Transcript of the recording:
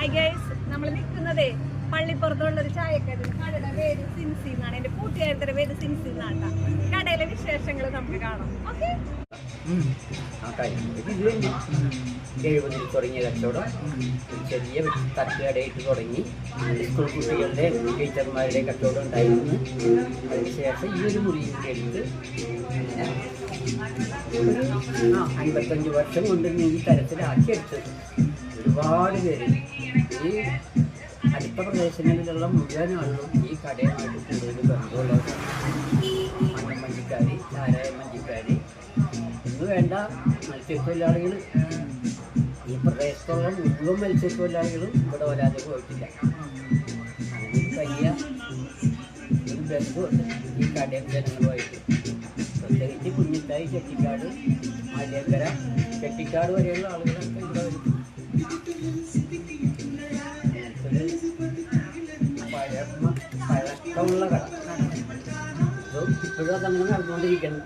Hi guys നമ്മൾ നിൽക്കുന്നതേ പള്ളിപ്പുറത്തുള്ള ഒരു ചായക്കടയിൽ. കടയുടെ പേര് സിൻസി എന്നാണ്. എന്റെ കൂട്ടുകാരത്തിന്റെ പേര് സിൻസി എന്നാണ് കടയിലെ വിശേഷങ്ങൾ നമുക്ക് കാണാം. ഓക്കെ എഴുപതിൽ തുടങ്ങിയ കച്ചവടം. ചെറിയ തട്ടുകടയിട്ട് തുടങ്ങി. സ്കൂൾ കുട്ടികളുടെ ടീച്ചർമാരുടെ കച്ചവടം ഉണ്ടായിരുന്നു. അതിനുശേഷം ഈ ഒരു മുറിയും എടുത്ത് അൻപത്തഞ്ച് വർഷം കൊണ്ട് ഈ തരത്തിലാക്കിയെടുത്ത് ഒരുപാട് പേര് ഈ അടുത്ത പ്രദേശങ്ങളിലുള്ള മുഴുവൻ ഈ കടയുമായിട്ട് കൂടുതൽ ബന്ധമുള്ളവരാണ്. മണ്ണം മഞ്ചിക്കാരി ചാരായ മഞ്ചിക്കാരി ഇന്ന് വേണ്ട മത്സ്യത്തൊഴിലാളികൾ ഈ പ്രദേശത്തുള്ള മുഴുവൻ മത്സ്യത്തൊഴിലാളികളും ഇവിടെ വരാതെ പോയിട്ടില്ല. അങ്ങനെ വലിയ ഒരു ബന്ധമുണ്ട് ഈ കടയും ജനങ്ങളുമായിട്ട് പ്രത്യേകിച്ച് കുഞ്ഞിത്തായി ചെട്ടിക്കാട് മലയക്കര ചെട്ടിക്കാട് വരെയുള്ള ആളുകളൊക്കെ പഴമ പഴക്കമുള്ള കട ഇപ്പോഴും അതങ്ങനെ നടന്നുകൊണ്ടിരിക്കണം